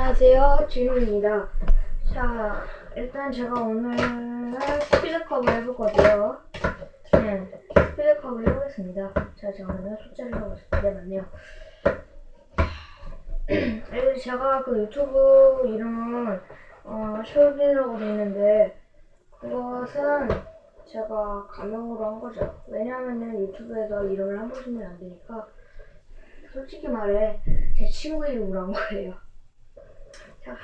안녕하세요, 진우입니다. 자, 일단 제가 오늘 스피드컵을 해볼 거고요. 네, 스피드컵을 해보겠습니다. 자, 잠깐만요. 숫자를 하고 있을 때 맞네요. 그리고 제가 그 유튜브 이름은 어, 쇼빈이라고 돼 있는데 그것은 제가 가명으로 한 거죠. 왜냐면은 유튜브에서 이름을 함부로 쓰면 안 되니까 솔직히 말해 제 친구 이름으로 한 거예요. 자,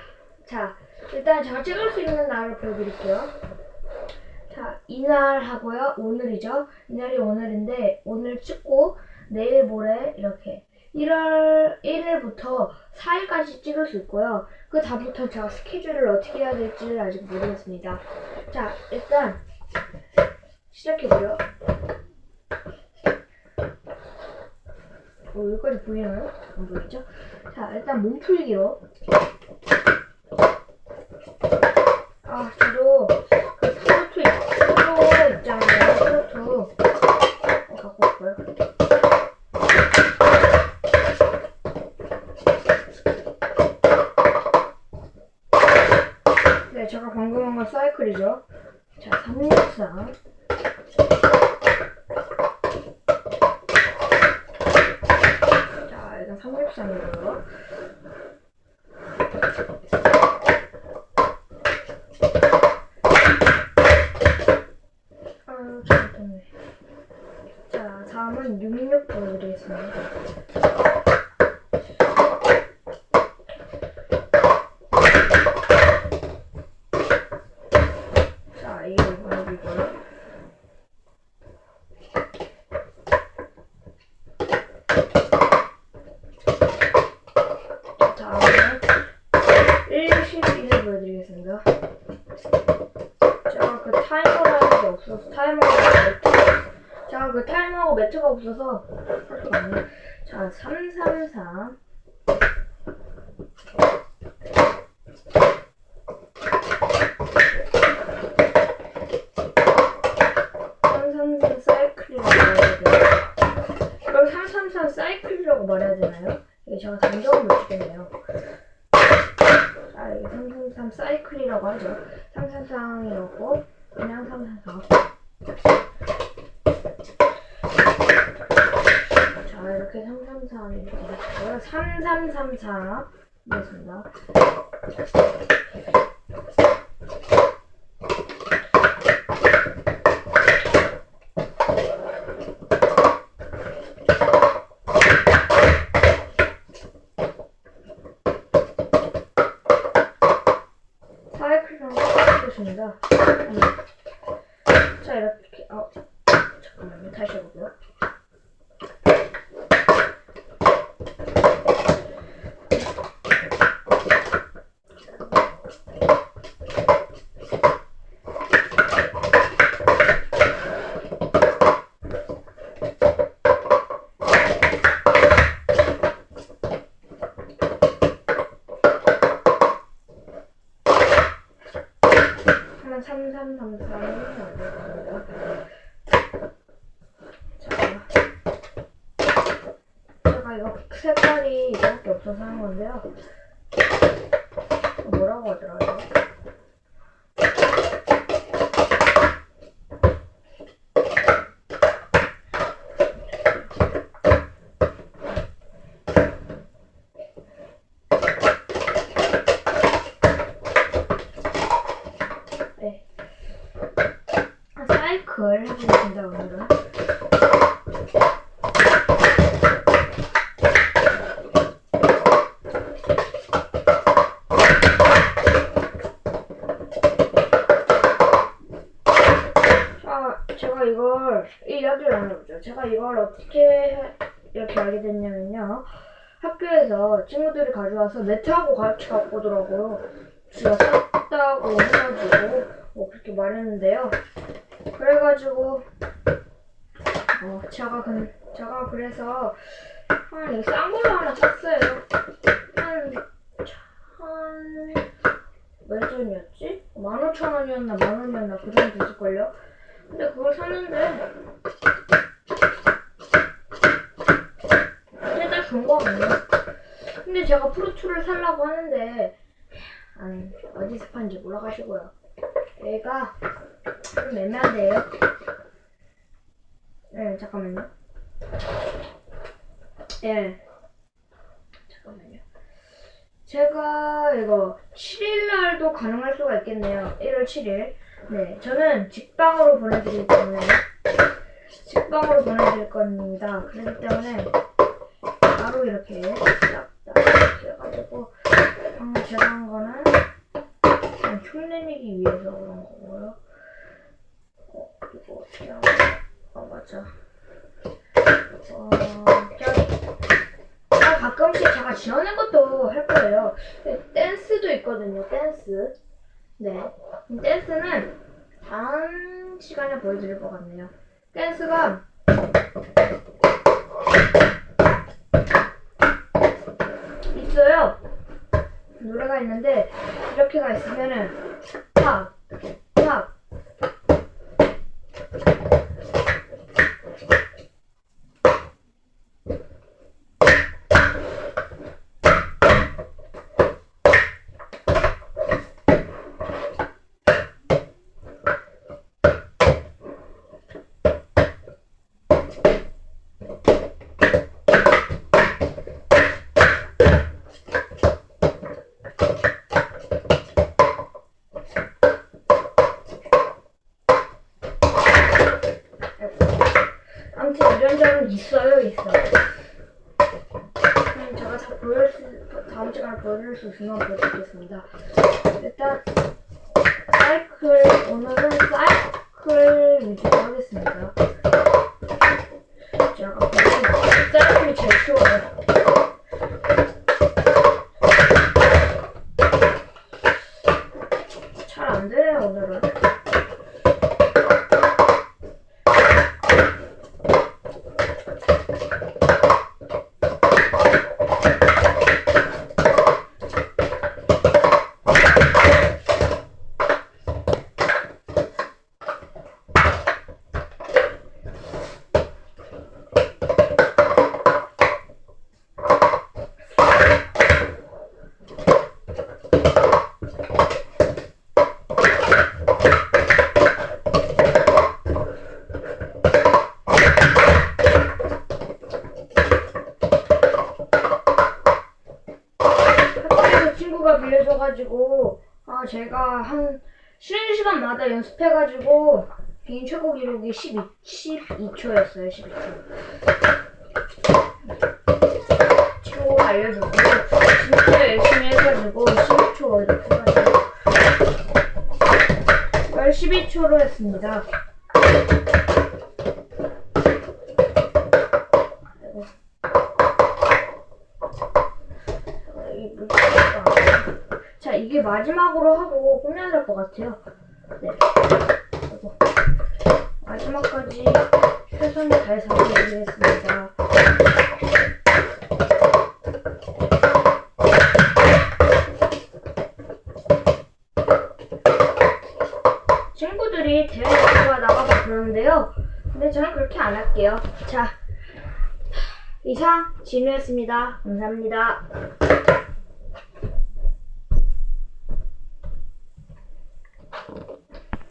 자, 일단 제가 찍을 수 있는 날을 보여드릴게요. 자, 이날 하고요. 오늘이죠. 이날이 오늘인데, 오늘 찍고, 내일 모레, 이렇게. 1월 1일부터 4일까지 찍을 수 있고요. 그 다음부터 제가 스케줄을 어떻게 해야 될지 아직 모르겠습니다. 자, 일단, 시작해보죠. 어, 여기까지 보이나요? 안 보이죠? 자, 일단 몸풀기로. 아, 저도 그 트로트, 트로트 있잖아요. 트로트. 어, 갖고 올까요? 네, 제가 방금 한 건 사이클이죠. 자, 363. 자, 일단 363이고요. 아유, 잘못했네. 자, 다음은 666 보여드리겠습니다. 자, 이게 이거이고요. 다음은 112를 보여드리겠습니다. 제가 그 타이머라는 게 없어서 타이머가 매트가 제가 그 타이머하고 없네. 자, 333 333 사이클이라고 말해야 되나요? 이걸 333 사이클이라고 말해야 되나요? 이게 제가 단정을 못 주겠네요. 아, 이게 333 사이클이라고 하죠. 333이었고, 그냥 333. 자, 이렇게 333 이렇게 됐고요. 3334 됐습니다. 사이클이랑 똑같은 것입니다. 음. 자, 이렇게, 어, 잠깐만요. 다시 해보고요. 하나 3333을 만들었습니다. 자, 제가 이거 색깔이 이거밖에 없어서 하는 건데요. 하더라고요? 네. 아, 사이클 해보겠습니다, 오늘은. 해보죠. 제가 이걸 어떻게 해- 이렇게 알게 됐냐면요. 학교에서 친구들이 가져와서 네트하고 같이 갖고 오더라고요. 제가 샀다고 해가지고, 뭐 그렇게 말했는데요. 그래가지고, 어, 제가 그, 제가 그래서, 한, 싼 걸로 하나 샀어요. 한, 한, 몇 전이었지? 15,000원이었나, 만 원이었나, 그 정도 됐을걸요? 근데 그걸 샀는데, 진짜 준거 같네. 근데 제가 프로2를 살라고 하는데 아니 어디서 판지 몰라가지고요. 얘가 좀 애매한데요. 네 잠깐만요. 예. 잠깐만요. 제가 이거 7일날도 가능할 수가 있겠네요. 1월 7일. 네, 저는 직방으로 보내드리기 때문에 직방으로 보내드릴 겁니다. 그렇기 때문에 바로 이렇게 딱딱 해가지고 방금 제가 한 거는 그냥 흉내내기 위해서 그런 거고요. 어, 이거 어떻게 하고 어, 맞아. 어, 저, 아, 가끔씩 제가 지어낸 것도 할 거예요. 네, 댄스도 있거든요, 댄스. 네. 이 댄스는 다음 시간에 보여드릴 것 같네요. 댄스가 있어요. 노래가 있는데 이렇게가 있으면은 팝, 이런 점은 있어요, 있어. 음, 제가 다 보여줄 수, 다음 시간에 보여드릴 수 있으면 보여드리겠습니다. 일단 사이클 오늘은 사이클 위주로 하겠습니다. 제가 보여드린 사이클이 제일 쉬워요. 친구가 빌려줘가지고 아 제가 한 쉬는 시간마다 연습해가지고 개인 최고 기록이 12, 12초였어요 12초. 친구가 알려주고 진짜 열심히 해가지고 12초 이렇게 해가지고. 이걸 12초로 했습니다 아이고. 이 물티슈가. 자, 이게 마지막으로 하고 끝내야 될 것 같아요. 네. 그리고 마지막까지 최선을 다해서 하겠습니다. 친구들이 대회 나가 나가서 그러는데요. 근데 저는 그렇게 안 할게요. 자, 이상 진우였습니다. 감사합니다.